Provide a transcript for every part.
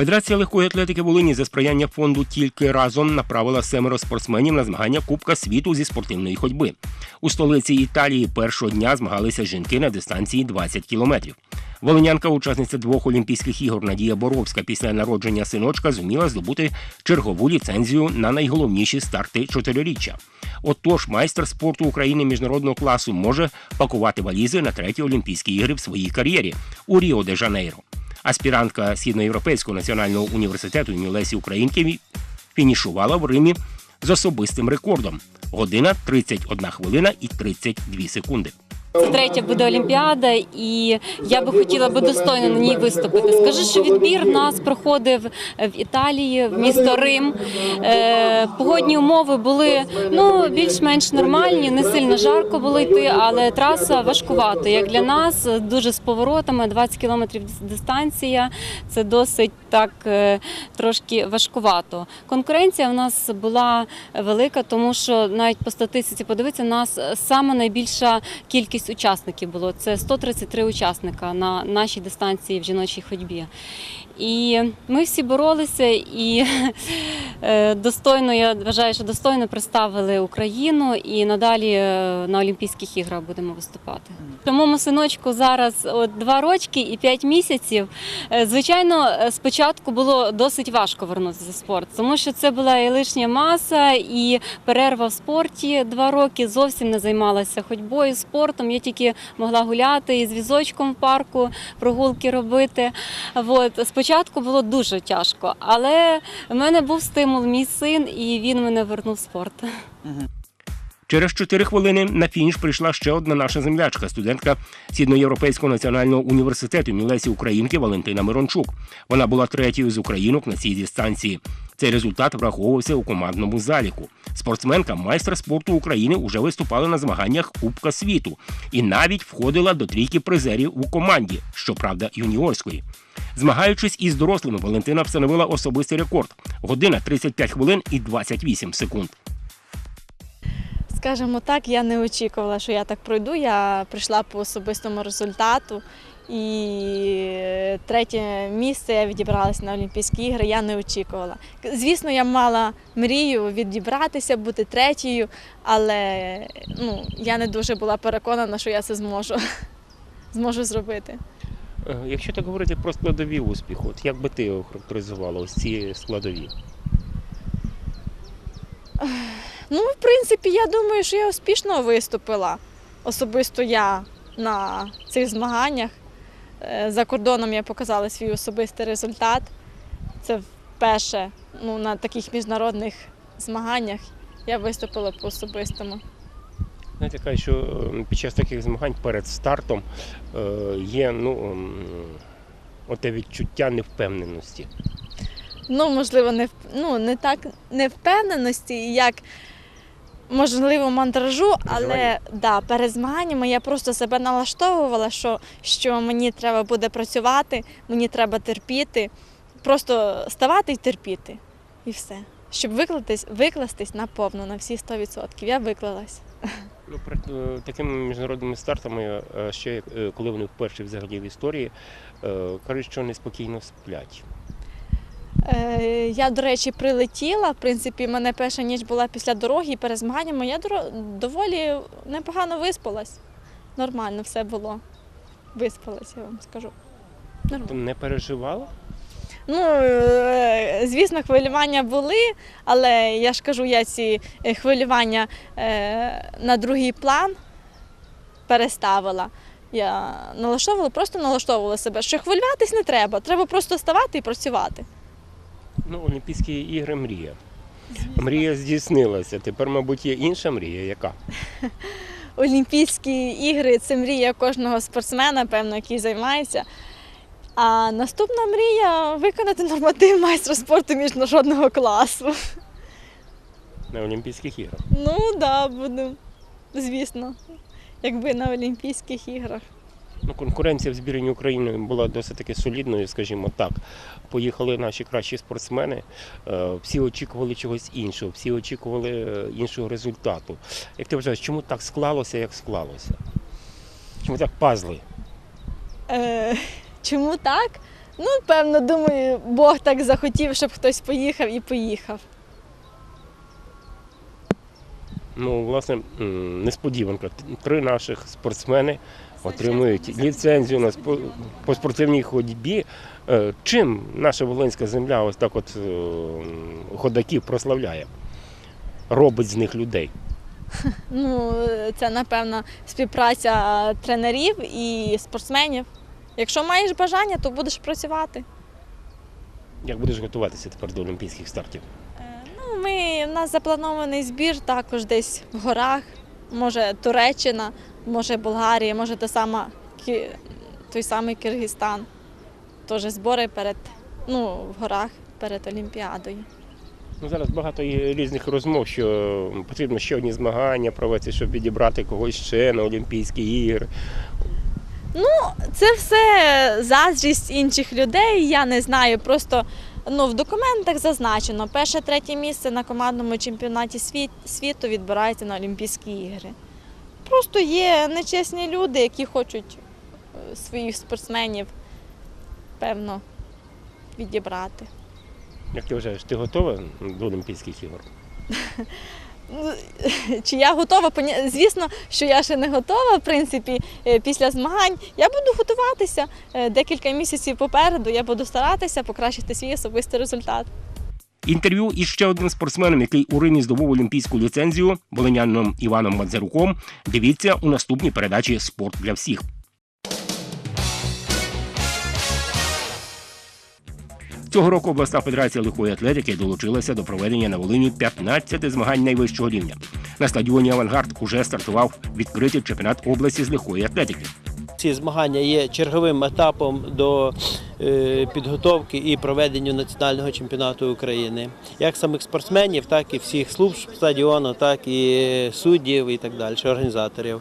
Федерація легкої атлетики Волині за сприяння фонду тільки разом направила семеро спортсменів на змагання Кубка світу зі спортивної ходьби. У столиці Італії першого дня змагалися жінки на дистанції 20 кілометрів. Волинянка, учасниця двох Олімпійських ігор Надія Боровська після народження синочка зуміла здобути чергову ліцензію на найголовніші старти чотириріччя. Отож, майстер спорту України міжнародного класу може пакувати валізи на треті Олімпійські ігри в своїй кар'єрі у Ріо де Жанейро. Аспірантка Східноєвропейського національного університету імені Лесі Українки фінішувала в Римі з особистим рекордом година 31 хвилина і 32 секунди. Це третя буде Олімпіада, і я би хотіла би достойно на ній виступити. Скажу, що відбір нас проходив в Італії, в місто Рим. Е, Погодні умови були ну більш-менш нормальні, не сильно жарко було йти, але траса важкувата. Як для нас, дуже з поворотами, 20 кілометрів дистанція. Це досить так е, трошки важкувато. Конкуренція в нас була велика, тому що навіть по статистиці подивитися, у нас саме найбільша кількість учасників було. Це 133 учасника на нашій дистанції в жіночій ходьбі. І ми всі боролися і е, достойно, я вважаю, що достойно представили Україну і надалі е, на Олімпійських іграх будемо виступати. Моєму синочку зараз от, два рочки і п'ять місяців. Е, Звичайно, спочатку було досить важко вернутися в спорт, тому що це була і лишня маса, і перерва в спорті два роки. Зовсім не займалася ходьбою, спортом. Я тільки могла гуляти і з візочком в парку, прогулки робити. От. Спочатку було дуже тяжко, але в мене був стимул, мій син, і він мене вернув в спорт. Через 4 хвилини на фініш прийшла ще одна наша землячка, студентка Східноєвропейського національного університету Мілесі Українки Валентина Мирончук. Вона була третьою з українок на цій дистанції. Цей результат враховувався у командному заліку. Спортсменка, майстер спорту України, уже виступала на змаганнях Кубка світу і навіть входила до трійки призерів у команді, щоправда, юніорської. Змагаючись із дорослими, Валентина встановила особистий рекорд година 35 хвилин і 28 секунд. Скажімо так, я не очікувала, що я так пройду. Я прийшла по особистому результату. І третє місце я відібралася на Олімпійські ігри, я не очікувала. Звісно, я мала мрію відібратися, бути третьою, але ну, я не дуже була переконана, що я це зможу, зможу зробити. Е, Якщо так говорити про складові успіху, от як би ти його характеризувала, ось ці складові? Ну, в принципі, я думаю, що я успішно виступила. Особисто я на цих змаганнях. Е, За кордоном я показала свій особистий результат. Це вперше ну, на таких міжнародних змаганнях я виступила по особистому. Знаєте, кажуть, що е, під час таких змагань перед стартом е, є ну, оте відчуття невпевненості. Ну, можливо, не, ну, не так невпевненості, як можливо мантражу, але да, перед змаганнями я просто себе налаштовувала, що, що мені треба буде працювати, мені треба терпіти, просто ставати і терпіти. І все. Щоб викластись, викластись наповну на всі 100%. Я виклалась. Ну, перед е, такими міжнародними стартами, е, ще е, коли вони вперше взагалі в історії, кажуть, що неспокійно сплять. Е, Я, до речі, прилетіла. В принципі, мене перша ніч була після дороги і перед змаганнями. Я доволі непогано виспалась. Нормально все було. Виспалась, я вам скажу. Нормально. не переживала? Ну, е, звісно, хвилювання були, але я ж кажу, я ці е, хвилювання на другий план переставила. Я налаштовувала, просто налаштовувала себе, що хвилюватись не треба, треба просто ставати і працювати. Ну, Олімпійські ігри мрія. Мрія здійснилася. Тепер, мабуть, є інша мрія, яка? Олімпійські ігри це мрія кожного спортсмена, певно, який займається. А наступна мрія виконати норматив майстра спорту міжнародного класу. На Олімпійських іграх. Ну так, да, буду, звісно, якби на Олімпійських іграх. Ну, конкуренція в збірні України була досить таки солідною, скажімо так. Поїхали наші кращі спортсмени. е, Всі очікували чогось іншого, всі очікували е, іншого результату. Як ти вважаєш, чому так склалося, як склалося? Чому так пазли? Е, чому так? Ну, певно, думаю, Бог так захотів, щоб хтось поїхав і поїхав. Ну, власне, несподіванка. Три наших спортсмени отримують ліцензію на спо- по спортивній ходьбі. Е, Чим наша Волинська земля ось так от е, ходаків прославляє? Робить з них людей. Ну, це, напевно, співпраця тренерів і спортсменів. Якщо маєш бажання, то будеш працювати. Як будеш готуватися тепер до олімпійських стартів? Ну, ми, у нас запланований збір також десь в горах, може Туреччина, може Болгарія, може та сама, той самий Киргизстан. Теж збори перед, ну, в горах перед Олімпіадою. Ну, зараз багато є різних розмов, що потрібно ще одні змагання провести, щоб відібрати когось ще на Олімпійські ігри. Ну, Це все заздрість інших людей. Я не знаю. Просто ну, в документах зазначено, перше, третє місце на командному чемпіонаті світу відбирається на Олімпійські ігри. Просто є нечесні люди, які хочуть е, своїх спортсменів, певно, відібрати. Як ти вважаєш, ти готова до Олімпійських ігор? Ну, Чи я готова? Звісно, що я ще не готова, в принципі, е, після змагань. Я буду готуватися е, декілька місяців попереду. Я буду старатися покращити свій особистий результат. Інтерв'ю із ще одним спортсменом, який у Римі здобув олімпійську ліцензію, волинянином Іваном Мадзаруком. Дивіться у наступній передачі Спорт для всіх. Цього року обласна федерація легкої атлетики долучилася до проведення на Волині 15 змагань найвищого рівня. На стадіоні Авангард уже стартував відкритий чемпіонат області з легкої атлетики. Ці змагання є черговим етапом до е, підготовки і проведення національного чемпіонату України. Як самих спортсменів, так і всіх служб стадіону, так і суддів і так далі, організаторів.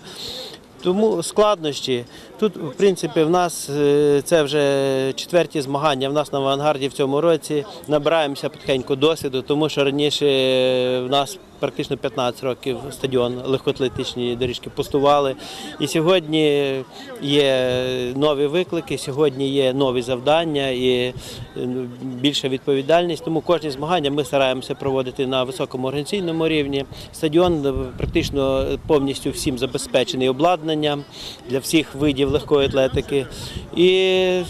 Тому складнощі. Тут, в принципі, в нас е, це вже четверті змагання. В нас на авангарді в цьому році набираємося потихеньку досвіду, тому що раніше е, в нас практично 15 років стадіон легкоатлетичні доріжки пустували. І сьогодні є нові виклики, сьогодні є нові завдання і е, більша відповідальність. Тому кожні змагання ми стараємося проводити на високому організаційному рівні. Стадіон е, практично повністю всім забезпечений обладнанням для всіх видів легкої атлетики. І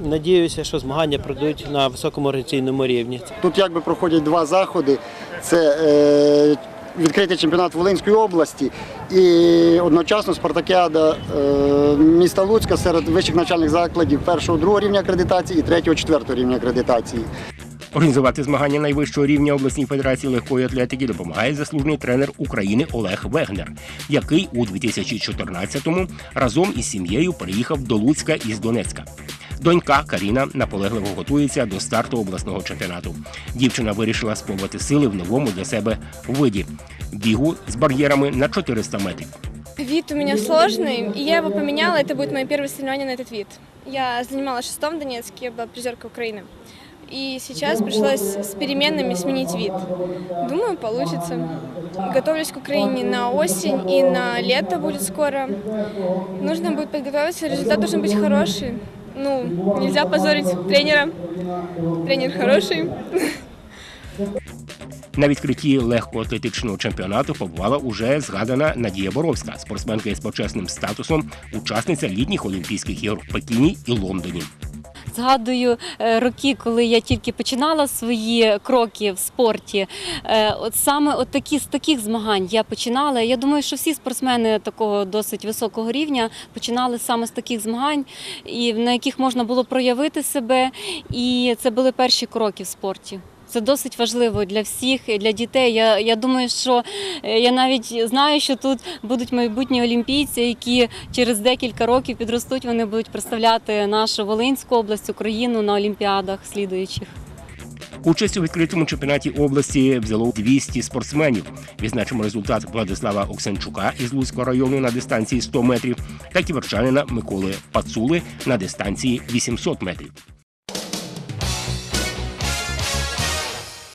надіюся, що змагання пройдуть на високому організаційному рівні. Тут якби проходять два заходи. Це е, відкритий чемпіонат Волинської області і одночасно спартакіада е, міста Луцька серед вищих навчальних закладів першого, другого рівня акредитації і третього, четвертого рівня акредитації. Організувати змагання найвищого рівня обласній федерації легкої атлетики допомагає заслужений тренер України Олег Вегнер, який у 2014-му разом із сім'єю переїхав до Луцька із Донецька. Донька Каріна наполегливо готується до старту обласного чемпіонату. Дівчина вирішила спробувати сили в новому для себе виді бігу з бар'єрами на 400 метрів. Вид у меня сложный, и я его поменяла. Это будет мое первое соревнование на этот вид. Я занималась шестом в Донецке, я была призеркой Украины. И сейчас пришлось с переменными сменить вид. Думаю, получится. Готовлюсь к Украине на осень и на лето будет скоро. Нужно будет подготовиться, результат должен быть хороший. Ну, нельзя позорить тренера. Тренер хороший. На відкритті легкоатлетичного чемпіонату побувала уже згадана Надія Боровська, спортсменка із почесним статусом, учасниця літніх Олімпійських ігор в Пекіні і Лондоні. Згадую е, роки, коли я тільки починала свої кроки в спорті. Е, От саме от такі з таких змагань я починала. Я думаю, що всі спортсмени такого досить високого рівня починали саме з таких змагань, і на яких можна було проявити себе. І це були перші кроки в спорті. Це досить важливо для всіх, для дітей. Я, я думаю, що е, я навіть знаю, що тут будуть майбутні олімпійці, які через декілька років підростуть, вони будуть представляти нашу Волинську область, Україну на олімпіадах слідуючих. Участь у відкритому чемпіонаті області взяло 200 спортсменів. Відзначимо результат Владислава Оксенчука із Луцького району на дистанції 100 метрів та ківерчанина Миколи Пацули на дистанції 800 метрів.